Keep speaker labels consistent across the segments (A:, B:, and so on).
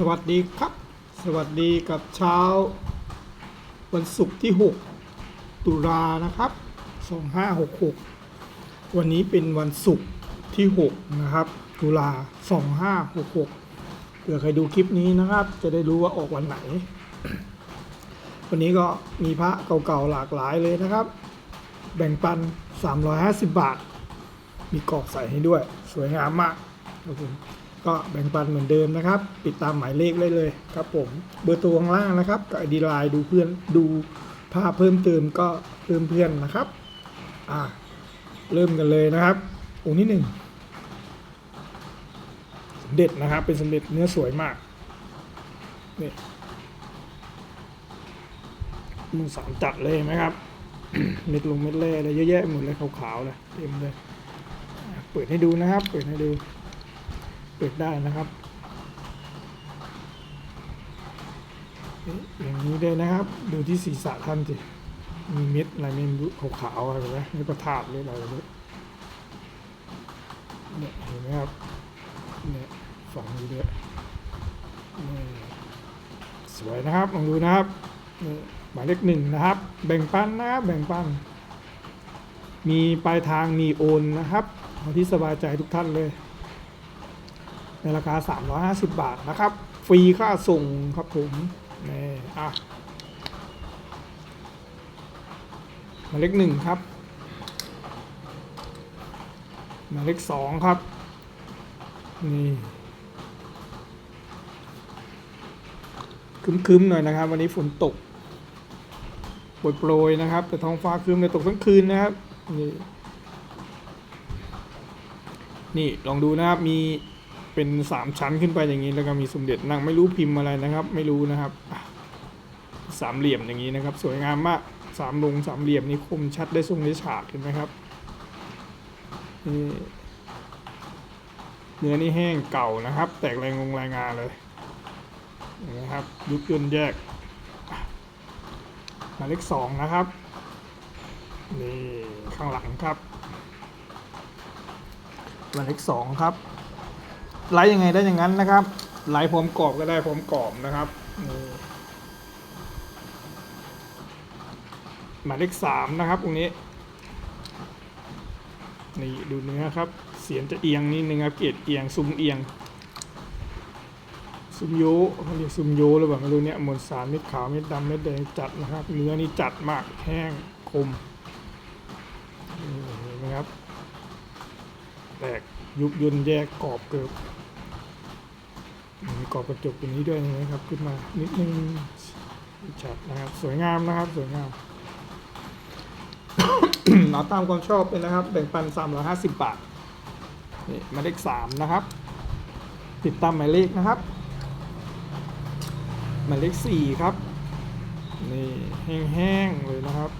A: สวัสดีครับ สวัสดีกับเช้า วันศุกร์ที่ 6 ตุลานะครับ 2566 วันนี้เป็นวันศุกร์ที่ 6 นะครับ ตุลา 2566เผื่อใครดูคลิปนี้นะครับ จะได้รู้ว่าออกวันไหน วันนี้ก็มีพระเก่าๆหลากหลายเลยนะครับ แบ่งปัน 350 บาท มีกรอบใส่ให้ด้วย สวยงามมากครับผม ก็แบ่งปันเหมือนเดิมนะครับ ติดตามหมายเลขได้เลยครับผมเบอร์ตัวข้างล่างนะครับกับไอดีไลน์ดูเพื่อนดูภาพเพิ่มเติมก็เพิ่มเพื่อนนะครับอ่าเริ่มกันเลยนะครับองค์ที่หนึ่งสมเด็จนะครับ เป็นสมเด็จเนื้อสวยมากนี่มือสามจัดเลยนไหมครับ เม็ดลงเม็ดแร่อะไรเยอะแยะหมดเลยขาวๆเลยเต็มเลย เปิดให้ดูนะครับ เปิดให้ดู เปิดได้นะครับ อย่างนี้เลยนะครับ ดูที่ศีรษะท่านสิมีเม็ดอะไรไม่รู้ขาวๆอะไรไหมนี่ประทาดหรืออะไรไม่รู้เนี่ยเห็นไหมครับเนี่ยฝังอยู่ด้วยนี่สวยนะครับลองดูนะครับนี่หมายเลขหนึ่งนะครับ แบ่งปันนะครับแบ่งปัน มีปลายทางมีโอนนะครับเอาที่สบายใจทุกท่านเลย ในราคา 350 บาทนะครับ ฟรีค่าส่งครับผมนี่อะหมายเลขหนึ่งครับหมายเลขสองครับ นี่คึ้มๆหน่อยนะครับ วันนี้ฝนตกโปรยๆนะครับ แต่ท้องฟ้าคึ้มเลยตกทั้งคืนนะครับ นี่นี่ลองดูนะครับ มี เป็นสามชั้นขึ้นไปอย่างนี้ แล้วก็มีสมเด็จนั่งไม่รู้พิมพ์อะไรนะครับ ไม่รู้นะครับสามเหลี่ยมอย่างนี้นะครับ สวยงามมากสามลงสามเหลี่ยมนี่คมชัดได้ทรงได้ฉากเห็นไหมครับนี่เนื้อนี่แห้งเก่านะครับ แตกแรายงงรายงานเลยนไหมครับยุบย่นแยกหมายเลขสองนะครับนี่ข้างหลังครับหมายเลขสองครับ ไลฟ์ยังไงได้อย่างนั้นนะครับไลฟ์พร้อมกรอบก็ได้พร้อมกรอบนะครับหมายเลขสามนะครับตรงนี้นี่ดูเนื้อครับ เสียงจะเอียงนิดนึงครับเกรดเอียงซุ้มเอียงซุ้มโยเขาเรียกซุ้มโยหรือเปล่าไม่รู้เนี่ยมวลสารเม็ดขาวเม็ดดำเม็ดแดงจัดนะครับ เนื้อนี่จัดมากแห้งคมนี่เห็นไหมครับแตกยุบย่นแยกกรอบเกิบ มีกรอบกระจกตรงนี้ด้วยนะครับ ขึ้นมานิดนึงชัดนะครับ สวยงามนะครับ สวยงามเอาตามความชอบเลยนะครับ แบ่งปัน350 บาทนี่หมายเลข3นะครับ ติดตามหมายเลขนะครับหมายเลข4ครับนี่แห้งๆเลยนะครับ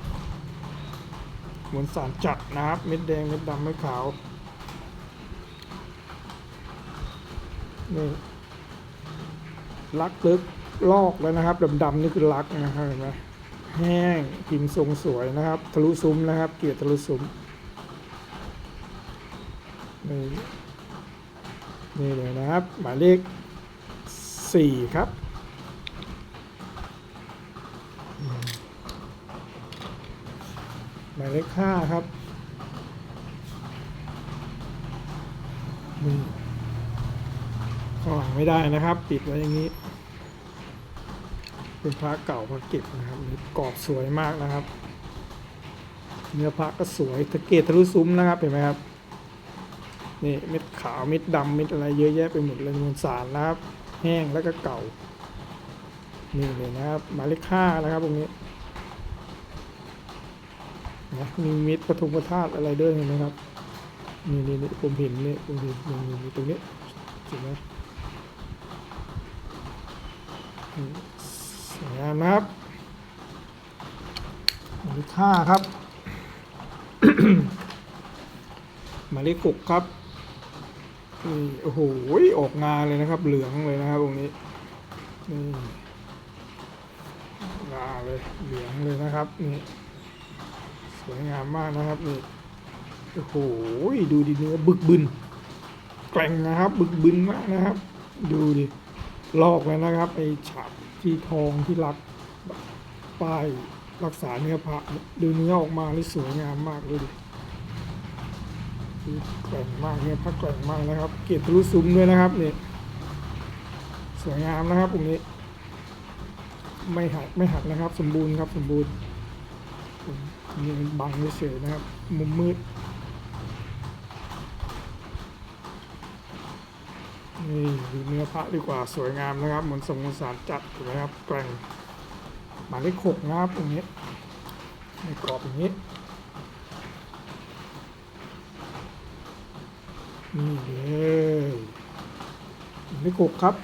A: มวลสารจัดนะครับ เม็ดแดงเม็ดดำเม็ดขาวนี่ ลักลึกลอกแล้วนะครับดำๆนี่คือลักนะครับเห็นไหมแห้งพิมพ์ทรงสวยนะครับ ทะลุซุ้มนะครับ เกียรติทะลุซุ้มนี่นี่เลยนะครับ หมายเลขสี่ครับ หมายเลขห้าครับนี่ ข้างไม่ได้นะครับ ปิดไว้อย่างนี้ เป็นพระเก่าพระเก็บนะครับกรอบสวยมากนะครับ เนื้อพระก็สวยตะเกียบทะลุซุ้มนะครับเห็นไหมครับนี่เม็ดขาวเม็ดดำเม็ดอะไรเยอะแยะไปหมดเลยมวลสารนะครับ แห้งแล้วก็เก่านี่เลยนะครับหมายเลขห้านะครับตรงนี้นะมีเม็ดปฐุมธาตุอะไรด้วยเห็นไหมครับนี่นี่นี่ผมเห็นนี่ผมเห็นตรงนี้เห็นไหมอืม สวยงามนะครับหมายเลขห้าครับหมายเลขหกครับนี่โอ้โหออกงานเลยนะครับ เหลืองเลยนะครับตรงนี้นี่งาเลยเหลืองเลยนะครับนี่สวยงามมากนะครับนี่โอ้โหดูดิเนื้อบึกบึนแกร่งนะครับ บึกบึนมากนะครับ ดูดิ ลอกไว้นะครับไอฉาบที่ทองที่รักป้ายรักษาเนื้อพระดูเนื้อออกมาเลยสวยงามมากเลยดิดูแกร่งมากเนื้อพระแกร่งมากนะครับ เกล็ดทะลุซุ้มด้วยนะครับนี่สวยงามนะครับตรงนี้ ไม่หักไม่หักนะครับ สมบูรณ์ครับสมบูรณ์นี่บังเฉยนะครับ มุมมืด นี่ดูเนื้อพระดีกว่าสวยงามนะครับเหมือนทรงมนสารจัดถูกไหมครับแกร่งหมายเลขหกนะครับตรงนี้ในกรอบอย่างนี้นี่เลยหมายเลขหกครับ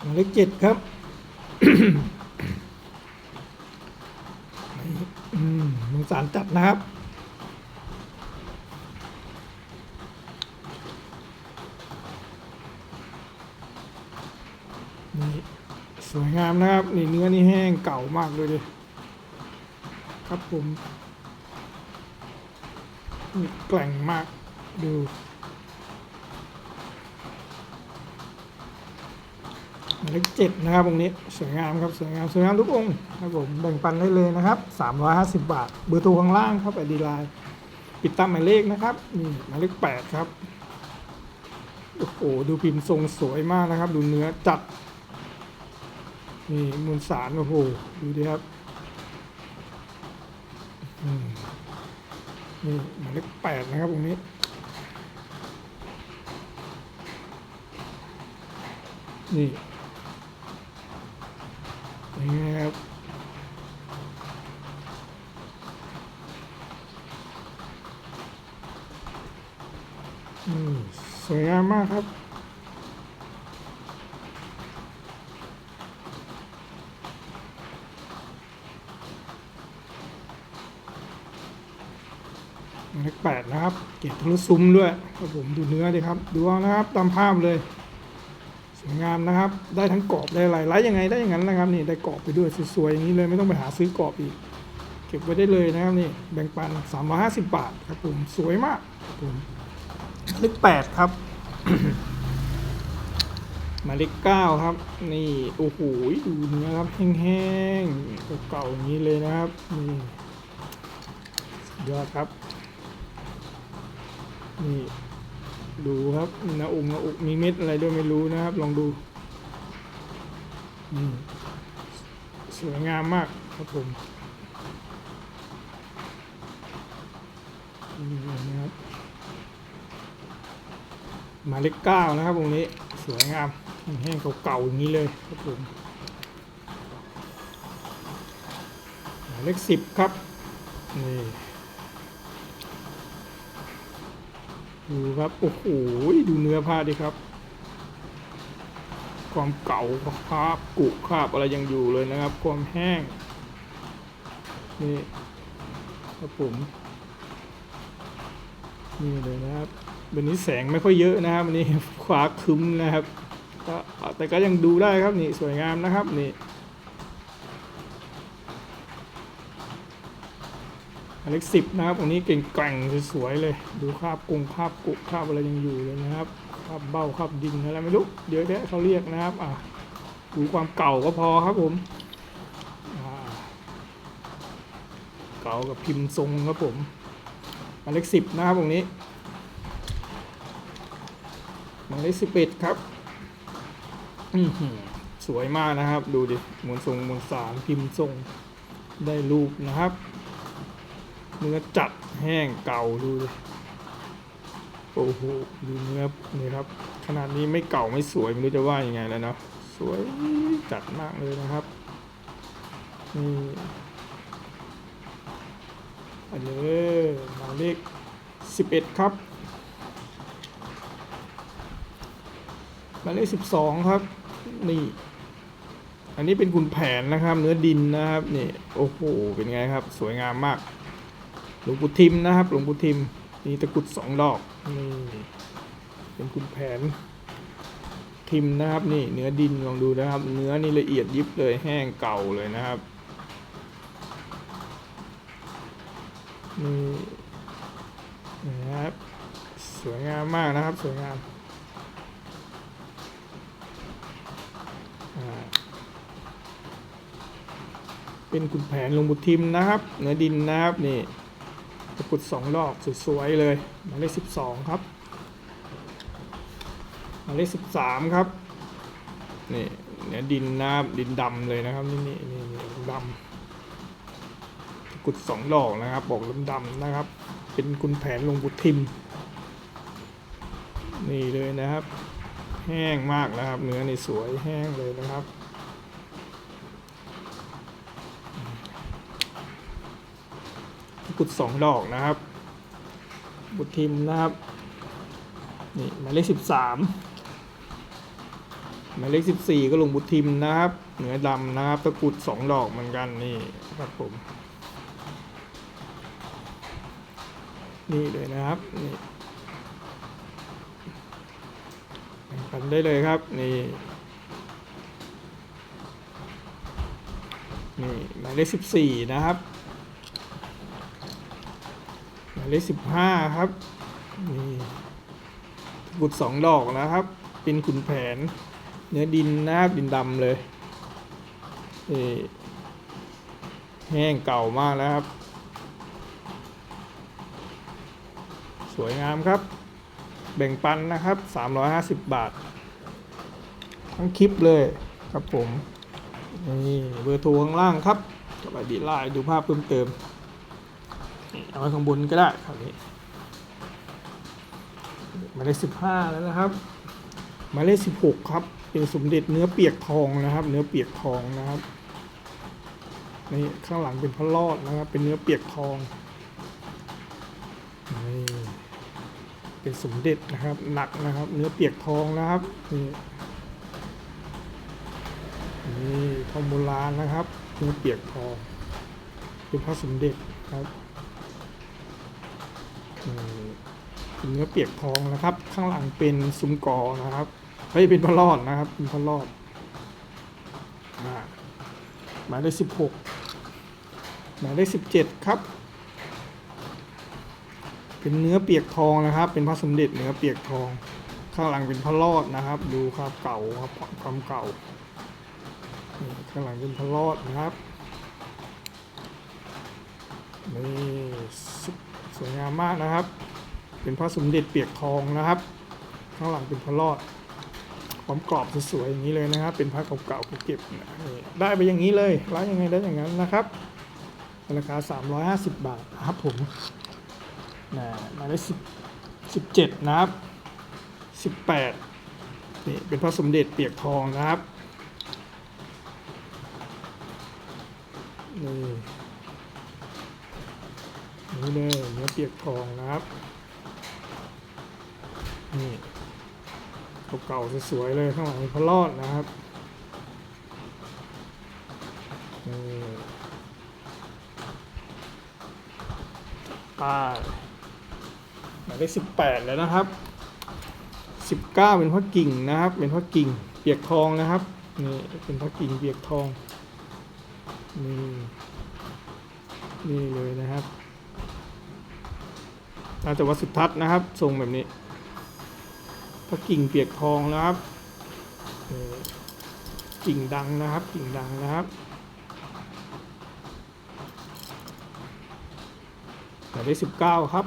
A: หมายเลขเจ็ดครับอืมมนสารจัดนะครับ นี่สวยงามนะครับนี่เนื้อนี่แห้งเก่ามากเลยดิครับผมนี่แกล่งมากดูหมายเลขเจ็ดนะครับตรงนี้สวยงามครับสวยงามสวยงามทุกองค์ครับผมแบ่งปันได้เลยนะครับ 350 บาท เบอร์โทรข้างล่างครับไอดีไลน์ปิดตามหมายเลขนะครับนี่หมายเลขแปดครับโอ้โหดูพิมพ์ทรงสวยมากนะครับ ดูเนื้อจัด นี่มูลสารโอ้โหดูดิครับนี่หมายเลขแปดนะครับตรงนี้นี่นี่ครับอืมสวยงามมากครับ เลขแปดนะครับ เกล็ด ทะลุซุ้มด้วยครับผมดูเนื้อดิครับดูเอานะครับตามภาพเลยสวยงามนะครับ ได้ทั้งกรอบได้อะไรไล่ยังไงได้อย่างนั้นนะครับนี่ได้กรอบไปด้วยสวยๆอย่างนี้เลยไม่ต้องไปหาซื้อกรอบอีก เก็บไว้ได้เลยนะครับนี่แบ่งปัน350 บาทครับผมสวยมากครับผมเลขแปดครับหมายเลขเก้าครับ นี่โอ้โหดูเนื้อครับแห้งๆเก่าๆอย่างนี้เลยนะครับนี่ยอดครับ นี่ดูครับหน้าอกหน้าอกมีเม็ดอะไรด้วยไม่รู้นะครับ ลองดูสวยงามมากครับผมนี่นะครับหมายเลขเก้านะครับตรงนี้สวยงามแห้งเก่าๆอย่างนี้เลยครับผมหมายเลขสิบครับนี่ ดูครับ โอ้โหดูเนื้อผ้าดิครับ ความเก่าคราบกุคราบอะไรยังอยู่เลยนะครับ ความแห้ง นี่ครับผมนี่เลยนะครับวันนี้แสงไม่ค่อยเยอะนะครับวันนี้ฟ้าคึ้มนะครับก็แต่ก็ยังดูได้ครับนี่สวยงามนะครับนี่ อเล็กสิบนะครับตรงนี้เก่งแกร่งสวยๆเลย ดูคราบกงคราบกุคราบอะไรยังอยู่เลยนะครับคราบเบ้าคราบดินอะไรไม่รู้เดี๋ยวเดี๋ยวเขาเรียกนะครับอะดูความเก่าก็พอครับผมเก่ากับพิมพ์ทรงครับผมหมายเลขสิบนะครับตรงนี้หมายเลขสิบเอ็ดครับอื้อหือสวยมากนะครับ ดูดิมวลทรงมวลสารพิมพ์ทรงได้รูปนะครับ เนื้อจัดแห้งเก่าดูดิโอ้โหดูเนื้อนี่ครับ ขนาดนี้ไม่เก่าไม่สวยไม่รู้จะว่ายังไงแล้วเนาะสวยจัดมากเลยนะครับนี่อันนี้หมายเลขสิบเอ็ดครับหมายเลขสิบสองครับ นี่ อันนี้เป็นขุนแผนนะครับ เนื้อดินนะครับนี่โอ้โหเป็นไงครับ สวยงามมาก ลวงปู่ทิมนะครับ หลวงปู่ทิมนี่ตะกุดสองดอกนี่เป็นคุณแผน ทิมนะครับนี่เนื้อดินลองดูนะครับ เนื้อนี่ละเอียดยิบเลยแห้งเก่าเลยนะครับนี่นะครับสวยงามมากนะครับสวยงามเป็นขุนแผนลงบุทิมนะครับเนื้อดินนะครับนี่ ตะกรุดสองดอกสวยๆเลยหมายเลขสิบสองครับหมายเลขสิบสามครับนี่เหนือดินนะครับดินดำเลยนะครับนี่นี่นี่ดำตะกรุดสองดอกนะครับบอกดำๆนะครับ เป็นขุนแผนลงบุตรทิม นี่เลยนะครับ แห้งมากนะครับ เนื้อนี่สวยแห้งเลยนะครับ กุดสองดอกนะครับบุตรทิมนะครับนี่หมายเลขสิบสามหมายเลขสิบสี่ก็ลงบุตรทิมนะครับ เหนือดำนะครับตะกุดสองดอกเหมือนกันนี่ครับผมนี่เลยนะครับนี่แบ่งปันได้เลยครับนี่นี่หมายเลขสิบสี่นะครับ เลขสิบห้าครับนี่กุดสองดอกนะครับ เป็นขุนแผน เนื้อดินนะครับดินดำเลยนี่แห้งเก่ามากแล้วครับ สวยงามครับ แบ่งปันนะครับ 350 บาท ทั้งคลิปเลยครับผมนี่เบอร์โทรข้างล่างครับกับไอดีไลน์ดูภาพเพิ่มเติม เอาไว้ข้างบนก็ได้คราวนี้หมายเลขสิบห้าแล้วนะครับหมายเลขสิบหกครับ เป็นสมเด็จเนื้อเปียกทองนะครับ เนื้อเปียกทองนะครับนี่ข้างหลังเป็นพระรอดนะครับ เป็นเนื้อเปียกทองนี่เป็นสมเด็จนะครับ หนักนะครับ เนื้อเปียกทองนะครับนี่นี่ทองโบราณนะครับ เนื้อเปียกทองเป็นพระสมเด็จครับ เป็นเนื้อเปียกทองนะครับ ข้างหลังเป็นซุ้มกอนะครับเฮ้ยเป็นพระรอดนะครับเป็นพระรอดหมายเลขสิบหกหมายเลขสิบเจ็ดครับ เป็นเนื้อเปียกทองนะครับ เป็นพระสมเด็จเนื้อเปียกทอง ข้างหลังเป็นพระรอดนะครับ ดูครับเก่าครับความเก่าข้างหลังเป็นพระรอดนะครับนี่สุ สวยงามมากนะครับ เป็นพระสมเด็จเปียกทองนะครับ ข้างหลังเป็นพระรอดความกรอบสวยๆอย่างนี้เลยนะครับ เป็นพระเก่าๆเก็บได้ไปอย่างนี้เลยร้านยังไงได้อย่างนั้นนะครับราคา 350 บาทนะครับผมนะหมายเลขสิบสิบเจ็ดนะครับสิบแปดนี่เป็นพระสมเด็จเปียกทองนะครับนี่ นี่เลยเนื้อเปียกทองนะครับ นี่เก่าๆสวยๆเลยข้างหลังพระรอดนะครับนี่ป้ายหมายเลขสิบแปดแล้วนะครับสิบเก้าเป็นพระกิ่งนะครับ เป็นพระกิ่งเปียกทองนะครับนี่เป็นพระกิ่งเปียกทองนี่นี่เลยนะครับ อาจารย์วัดสุทัศนะครับ ทรงแบบนี้พระกิ่งเปียกทองนะครับกิ่งดังนะครับ กิ่งดังนะครับหมายเลขสิบเก้าครับ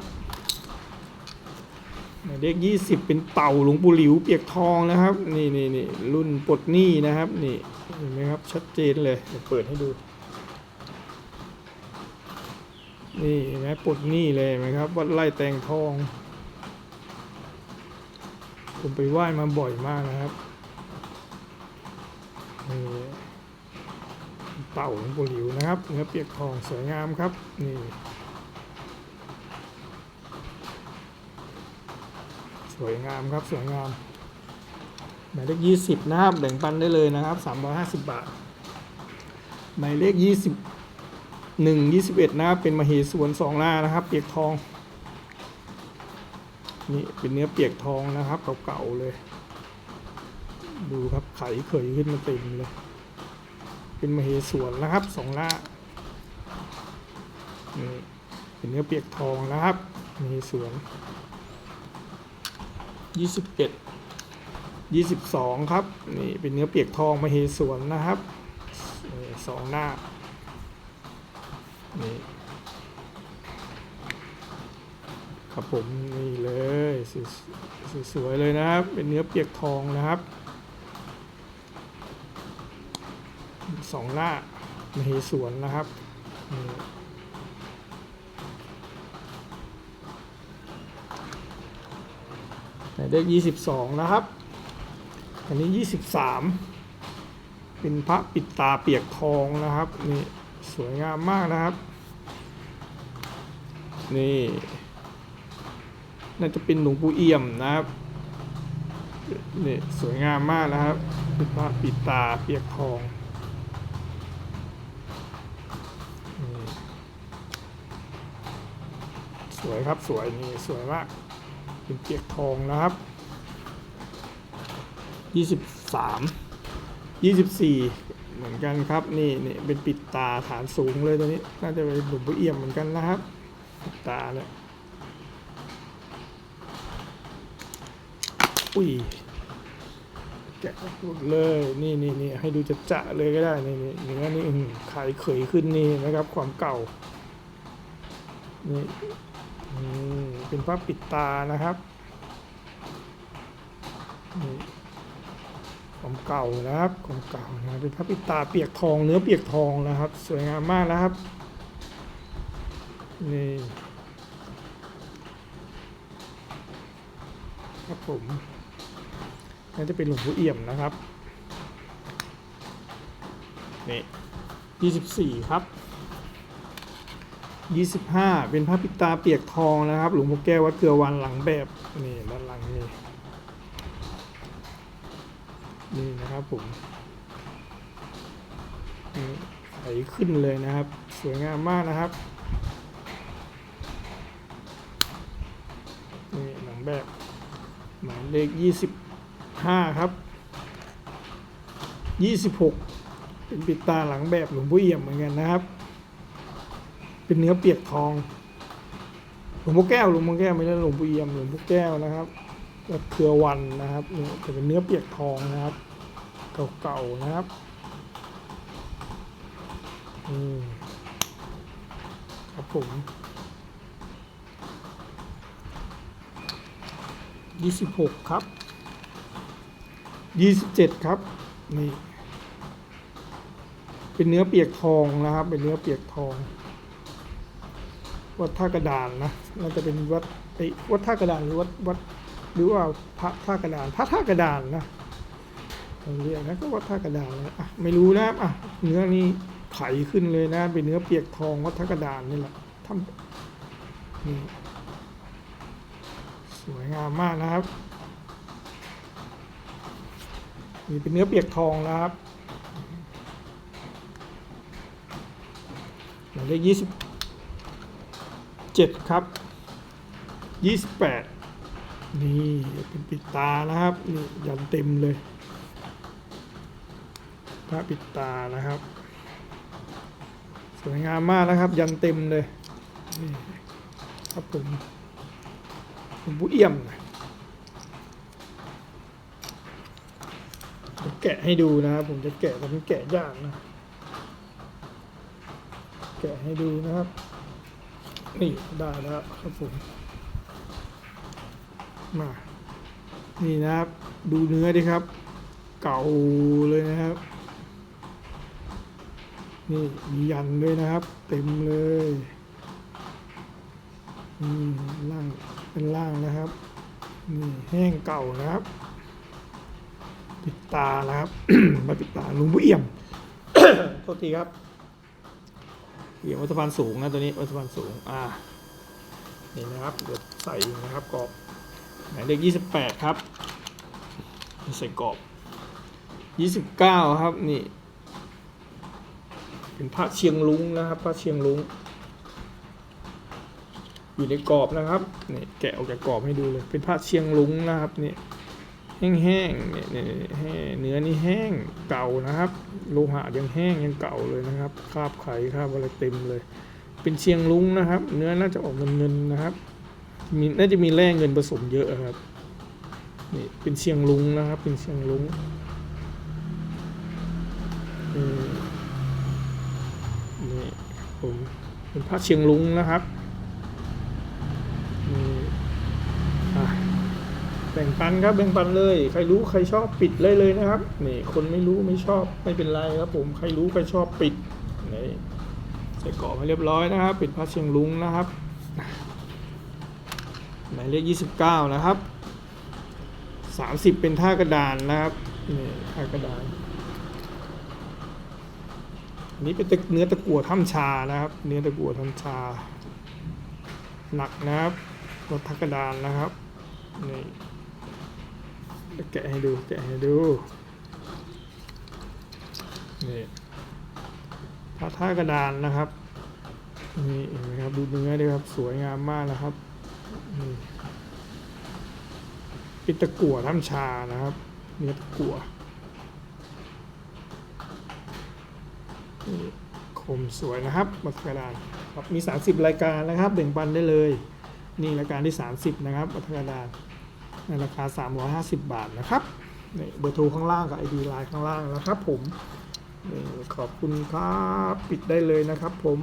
A: หมายเลขยี่สิบเป็นเต่าหลวงปู่หลิวเปียกทองนะครับ นี่นี่นี่รุ่นปลดหนี้นะครับ นี่เห็นไหมครับชัดเจนเลยเปิดให้ดู นี่เห็นไหมปลดหนี้เลยไหมครับ วัดไร่แตงทอง ผมไปไหว้มาบ่อยมากนะครับนี่เต่าหลวงปู่หลิวนะครับเนื้อเปียกทองสวยงามครับนี่สวยงามครับสวยงามหมายเลขยี่สิบนะครับแบ่งปันได้เลยนะครับสามร้อยห้าสิบบาทหมายเลขยี่สิบ หนึ่งยี่สิบเอ็ดนะครับ เป็นมเหสวนสองหน้านะครับ เปียกทอง นี่เป็นเนื้อเปียกทองนะครับเก่าๆเลย ดูครับไขเขยขึ้นมาเต็มเลย เป็นมเหสวนนะครับสองหน้านี่เป็นเนื้อเปียกทองนะครับมเหสวนยี่สิบเอ็ดยี่สิบสองครับ นี่เป็นเนื้อเปียกทองมาเฮสวนนะครับสองหน้า นี่ครับผมนี่เลยสวยสวยๆเลยนะครับเป็นเนื้อเปียกทองนะครับสองหน้ามาเฮสวนนะครับนี่เลขยี่สิบสองนะครับ อันนี้ยี่สิบสามเป็นพระปิดตาเปียกทองนะครับนี่สวยงามมากนะครับ นี่น่าจะเป็นหลวงปู่เอี่ยมนะครับนี่สวยงามมากนะครับเป็นพระปิดตาเปียกทองสวยครับสวยนี่สวยมากเป็นเปียกทองนะครับยี่สิบสามยี่สิบสี่เหมือนกันครับนี่นี่เป็นปิดตาฐานสูงเลยตัวนี้ น่าจะเป็นหลวงปู่เอี่ยมเหมือนกันนะครับ ตาเนี่ยอุ้ยแกะหมดเลยนี่นี่นี่ให้ดูจะจะเลยก็ได้นี่นี่เนื้อนี่อื้อหือไข่เขยขึ้นนี่นะครับ ความเก่านี่อืมเป็นผ้าปิดตานะครับนี่ความเก่านะครับความเก่านะเป็นผ้าปิดตาเปียกทองเนื้อเปียกทองนะครับ สวยงามมากนะครับ นี่ครับผมน่าจะเป็นหลวงปู่เอี่ยมนะครับนี่ยี่สิบสี่ครับยี่สิบห้าเป็นพระปิตาเปียกทองนะครับ หลวงพ่อแก้ววัดเกลือวันหลังแบบนี่ด้านหลังนี่นี่นะครับผมนี่ใสขึ้นเลยนะครับ สวยงามมากนะครับ นี่หลังแบบ หมาย เลขยี่สิบห้าครับยี่สิบหกเป็นปิดตาหลังแบบหลวงพ่อเอี่ยมเหมือนกันนะครับ เป็นเนื้อเปียกทองหลวงพ่อแก้วหลวงพ่อแก้วไม่ใช่หลวงพ่อเอี่ยมหลวงพ่อแก้วนะครับเครือวันนะครับนี่จะเป็นเนื้อเปียกทองนะครับ เก่าๆนะครับอืมครับผม ยี่สิบหกครับยี่สิบเจ็ดครับนี่เป็นเนื้อเปียกทองนะครับ เป็นเนื้อเปียกทอง วัดท่ากระดานนะน่าจะเป็นวัดไอ้วัดท่ากระดานหรือวัดวัดหรือว่าพระท่ากระดาน พระท่ากระดานนะผมเรียกนะก็วัดท่ากระดานเลยอะไม่รู้นะอะเนื้อนี่ไขขึ้นเลยนะ เป็นเนื้อเปียกทองวัดท่ากระดานนี่แหละทำนี่ สวยงามมากนะครับ นี่เป็นเนื้อเปียกทองนะครับหมายเลขยี่สิบเจ็ดครับยี่สิบแปดนี่เป็นปิดตานะครับ นี่ยันเต็มเลยพระปิดตานะครับ สวยงามมากนะครับ ยันเต็มเลยนี่ครับผม ผมผู้เอี่ยมนะผมแกะให้ดูนะครับผมจะแกะแต่มันแกะยากนะ แกะให้ดูนะครับ นี่ได้แล้วครับผม มา นี่นะครับ ดูเนื้อดิครับ เก่าเลยนะครับ นี่มียันด้วยนะครับ เต็มเลย อืมล่าง เป็นล่างนะครับ นี่แห้งเก่านะครับ ปิดตานะครับมาปิดตาลุงผู้เอี่ยมโทษทีครับเอี่ยมวัตพันสูงนะตัวนี้วัตพันสูง อ่า นี่นะครับ เดี๋ยวใส่นะครับกรอบหมายเลขยี่สิบแปดครับ ใส่กรอบยี่สิบเก้าครับนี่ เป็นพระเชียงลุงนะครับ พระเชียงลุง อยู่ในกรอบนะครับนี่แกะออกจากกรอบให้ดูเลย เป็นผ้าเชียงลุงนะครับนี่แห้งๆเนี่ยเนี่ยเนื้อนี่แห้งเก่านะครับ โลหะยังแห้งยังเก่าเลยนะครับคราบไขคราบอะไรเต็มเลย เป็นเชียงลุงนะครับ เนื้อน่าจะออกเงินๆนะครับมีน่าจะมีแร่เงินผสมเยอะครับนี่เป็นเชียงลุงนะครับ เป็นเชียงลุงนี่นี่ผมเป็นผ้าเชียงลุงนะครับนี่อะแบ่งปันครับแบ่งปันเลย ใครรู้ใครชอบปิดเลยเลยนะครับนี่คนไม่รู้ไม่ชอบไม่เป็นไรครับ ผมใครรู้ใครชอบปิดนี่ใส่กรอบมาเรียบร้อยนะครับ ปิดผ้าเชียงลุงนะครับหมายเลข29 นะครับ 30 เป็นท่ากระดานนะครับนี่ท่ากระดานอันนี้เป็นตะเนื้อตะกั่วถ้ำชานะครับ เนื้อตะกั่วถ้ำชา หนักนะครับรถทักกระดานนะครับนี่ แกะให้ดูแกะให้ดูนี่พระท่ากระดานนะครับนี่เห็นไหมครับดูเนื้อด้วยครับสวยงามมากนะครับนี่ป็นตะกั่วถ้ำชานะครับเนื้อตะกั่วนี่คมสวยนะครับบัตรกระดานครับมี 30 รายการนะครับแบ่งปันได้เลย นี่รายการที่ 30 นะครับบัตรกระดาน ในราคา 350 บาทนะครับเบอร์โทรข้างล่างกับ ID ไลน์ข้างล่างนะครับผมขอบคุณครับ ปิดได้เลยนะครับผม